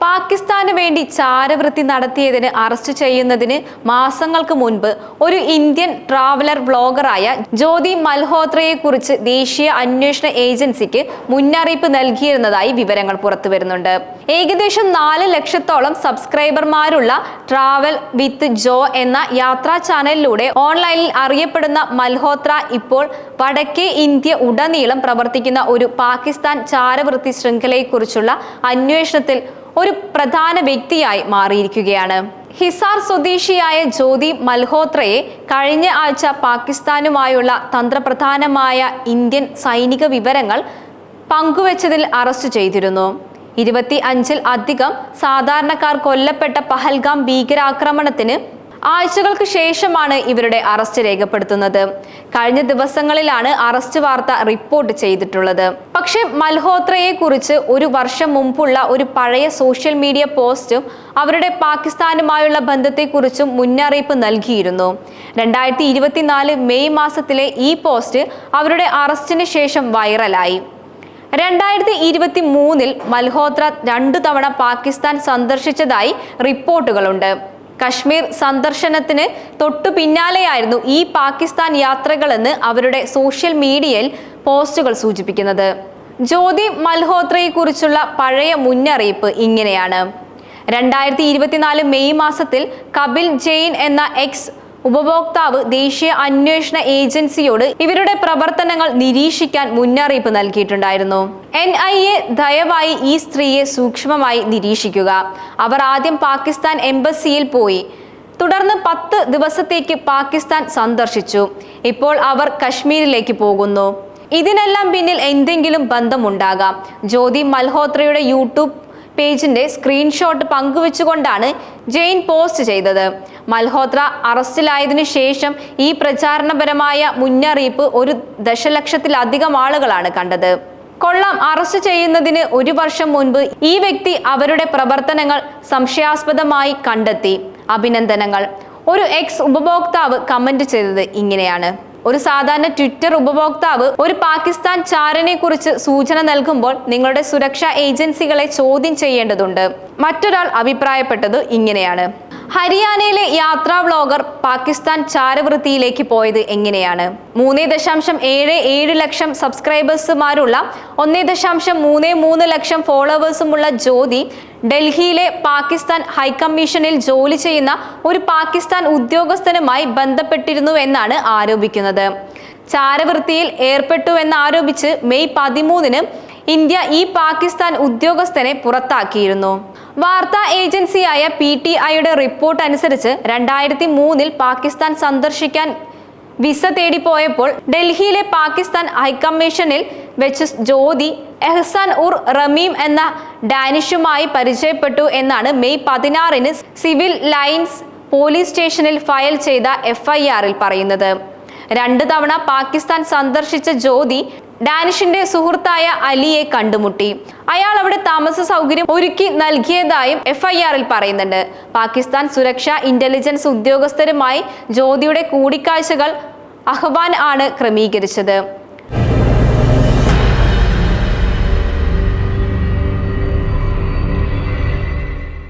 പാകിസ്ഥാന് വേണ്ടി ചാരവൃത്തി നടത്തിയതിന് അറസ്റ്റ് ചെയ്യുന്നതിന് മാസങ്ങൾക്ക് മുൻപ് ഒരു ഇന്ത്യൻ ട്രാവലർ വ്ളോഗറായ ജ്യോതി മൽഹോത്രയെ കുറിച്ച് ദേശീയ അന്വേഷണ ഏജൻസിക്ക് മുന്നറിയിപ്പ് നൽകിയിരുന്നതായി വിവരങ്ങൾ പുറത്തുവരുന്നുണ്ട്. ഏകദേശം നാല് ലക്ഷത്തോളം സബ്സ്ക്രൈബർമാരുള്ള ട്രാവൽ വിത്ത് ജോ എന്ന യാത്രാ ചാനലിലൂടെ ഓൺലൈനിൽ അറിയപ്പെടുന്ന മൽഹോത്ര ഇപ്പോൾ വടക്കേ ഇന്ത്യ ഉടനീളം പ്രവർത്തിക്കുന്ന ഒരു പാകിസ്ഥാൻ ചാരവൃത്തി ശൃംഖലയെക്കുറിച്ചുള്ള അന്വേഷണത്തിൽ ഒരു പ്രധാന വ്യക്തിയായി മാറിയിരിക്കുകയാണ്. ഹിസാർ സ്വദേശിയായ ജ്യോതി മൽഹോത്രയെ കഴിഞ്ഞ ആഴ്ച പാകിസ്ഥാനുമായുള്ള തന്ത്രപ്രധാനമായ ഇന്ത്യൻ സൈനിക വിവരങ്ങൾ പങ്കുവച്ചതിൽ അറസ്റ്റ് ചെയ്തിരുന്നു. ഇരുപത്തി അഞ്ചിൽ അധികം സാധാരണക്കാർ കൊല്ലപ്പെട്ട പഹൽഗാം ഭീകരാക്രമണത്തിന് ആഴ്ചകൾക്ക് ശേഷമാണ് ഇവരുടെ അറസ്റ്റ് രേഖപ്പെടുത്തുന്നത്. കഴിഞ്ഞ ദിവസങ്ങളിലാണ് അറസ്റ്റ് വാർത്ത റിപ്പോർട്ട് ചെയ്തിട്ടുള്ളത്. പക്ഷേ മൽഹോത്രയെ കുറിച്ച് ഒരു വർഷം മുമ്പുള്ള ഒരു പഴയ സോഷ്യൽ മീഡിയ പോസ്റ്റും അവരുടെ പാകിസ്ഥാനുമായുള്ള ബന്ധത്തെക്കുറിച്ചും മുന്നറിയിപ്പ് നൽകിയിരുന്നു. രണ്ടായിരത്തി ഇരുപത്തിനാല് മെയ് മാസത്തിലെ ഈ പോസ്റ്റ് അവരുടെ അറസ്റ്റിന് ശേഷം വൈറലായി. രണ്ടായിരത്തി ഇരുപത്തി മൂന്നിൽ മൽഹോത്ര രണ്ടു തവണ പാകിസ്ഥാൻ സന്ദർശിച്ചതായി റിപ്പോർട്ടുകളുണ്ട്. കശ്മീർ സന്ദർശനത്തിന് തൊട്ടു പിന്നാലെയായിരുന്നു ഈ പാകിസ്ഥാൻ യാത്രകളെന്ന് അവരുടെ സോഷ്യൽ മീഡിയയിൽ പോസ്റ്റുകൾ സൂചിപ്പിക്കുന്നത്. ജ്യോതി മൽഹോത്രയെക്കുറിച്ചുള്ള പഴയ മുന്നറിയിപ്പ് ഇങ്ങനെയാണ്. രണ്ടായിരത്തി ഇരുപത്തിനാല് മെയ് മാസത്തിൽ കപിൽ ജെയിൻ എന്ന എക്സ് ഉപഭോക്താവ് ദേശീയ അന്വേഷണ ഏജൻസിയോട് ഇവരുടെ പ്രവർത്തനങ്ങൾ നിരീക്ഷിക്കാൻ മുന്നറിയിപ്പ് നൽകിയിട്ടുണ്ടായിരുന്നു. എൻ ഐ എ ദയവായി ഈ സ്ത്രീയെ സൂക്ഷ്മമായി നിരീക്ഷിക്കുക. അവർ ആദ്യം പാകിസ്ഥാൻ എംബസിയിൽ പോയി. തുടർന്ന് പത്ത് ദിവസത്തേക്ക് പാകിസ്ഥാൻ സന്ദർശിച്ചു. ഇപ്പോൾ അവർ കശ്മീരിലേക്ക് പോകുന്നു. ഇതിനെല്ലാം പിന്നിൽ എന്തെങ്കിലും ബന്ധമുണ്ടാകാം. ജ്യോതി മൽഹോത്രയുടെ യൂട്യൂബ് പേജിന്റെ സ്ക്രീൻഷോട്ട് പങ്കുവെച്ചുകൊണ്ടാണ് ജെയിൻ പോസ്റ്റ് ചെയ്തത്. മൽഹോത്ര അറസ്റ്റിലായതിനു ശേഷം ഈ പ്രചാരണപരമായ മുന്നറിയിപ്പ് ഒരു ദശലക്ഷത്തിലധികം ആളുകളാണ് കണ്ടത്. കൊള്ളാം. അറസ്റ്റ് ചെയ്യുന്നതിന് ഒരു വർഷം മുൻപ് ഈ വ്യക്തി അവരുടെ പ്രവർത്തനങ്ങൾ സംശയാസ്പദമായി കണ്ടെത്തി. അഭിനന്ദനങ്ങൾ. ഒരു എക്സ് ഉപഭോക്താവ് കമന്റ് ചെയ്തത് ഇങ്ങനെയാണ്. ഒരു സാധാരണ ട്വിറ്റർ ഉപഭോക്താവ് ഒരു പാകിസ്ഥാൻ ചാരനെ കുറിച്ച് സൂചന നൽകുമ്പോൾ നിങ്ങളുടെ സുരക്ഷാ ഏജൻസികളെ ചോദ്യം ചെയ്യേണ്ടതുണ്ട്. മറ്റൊരാൾ അഭിപ്രായപ്പെട്ടത് ഇങ്ങനെയാണ്. ഹരിയാനയിലെ യാത്രാ വ്ളോഗർ പാകിസ്ഥാൻ ചാരവൃത്തിയിലേക്ക് പോയത് എങ്ങനെയാണ്? മൂന്ന് ദശാംശം ഏഴ് ഏഴ് ലക്ഷം സബ്സ്ക്രൈബേഴ്സുമാരുള്ള ഒന്നേ ദശാംശം മൂന്ന് മൂന്ന് ലക്ഷം ഫോളോവേഴ്സുമുള്ള ജ്യോതി ഡൽഹിയിലെ പാകിസ്ഥാൻ ഹൈക്കമ്മീഷനിൽ ജോലി ചെയ്യുന്ന ഒരു പാകിസ്ഥാൻ ഉദ്യോഗസ്ഥനുമായി ബന്ധപ്പെട്ടിരുന്നു എന്നാണ് ആരോപിക്കുന്നത്. ചാരവൃത്തിയിൽ ഏർപ്പെട്ടു എന്നാരോപിച്ച് മെയ് പതിമൂന്നിന് ഇന്ത്യ ഈ പാകിസ്ഥാൻ ഉദ്യോഗസ്ഥനെ പുറത്താക്കിയിരുന്നു. വാർത്താ ഏജൻസിയായ പി ടി ഐയുടെ റിപ്പോർട്ട് അനുസരിച്ച് രണ്ടായിരത്തി മൂന്നിൽ പാകിസ്ഥാൻ സന്ദർശിക്കാൻ വിസ തേടി പോയപ്പോൾ ഡൽഹിയിലെ പാകിസ്ഥാൻ ഹൈക്കമ്മീഷനിൽ വെച്ച് ജ്യോതി എഹ്സാൻ ഉർ റമീം എന്ന ഡാനിഷുമായി പരിചയപ്പെട്ടു എന്നാണ് മെയ് പതിനാറിന് സിവിൽ ലൈൻസ് പോലീസ് സ്റ്റേഷനിൽ ഫയൽ ചെയ്ത എഫ്ഐആറിൽ പറയുന്നത്. രണ്ട് തവണ പാകിസ്ഥാൻ സന്ദർശിച്ച ജ്യോതി ഡാനിഷിന്റെ സുഹൃത്തായ അലിയെ കണ്ടുമുട്ടി. അയാൾ അവിടെ താമസ സൗകര്യം ഒരുക്കി നൽകിയതായും എഫ്ഐആറിൽ പറയുന്നുണ്ട്. പാകിസ്ഥാൻ സുരക്ഷാ ഇന്റലിജൻസ് ഉദ്യോഗസ്ഥരുമായി ജ്യോതിയുടെ കൂടിക്കാഴ്ചകൾ അഹ്വാൻ ആണ് ക്രമീകരിച്ചത്.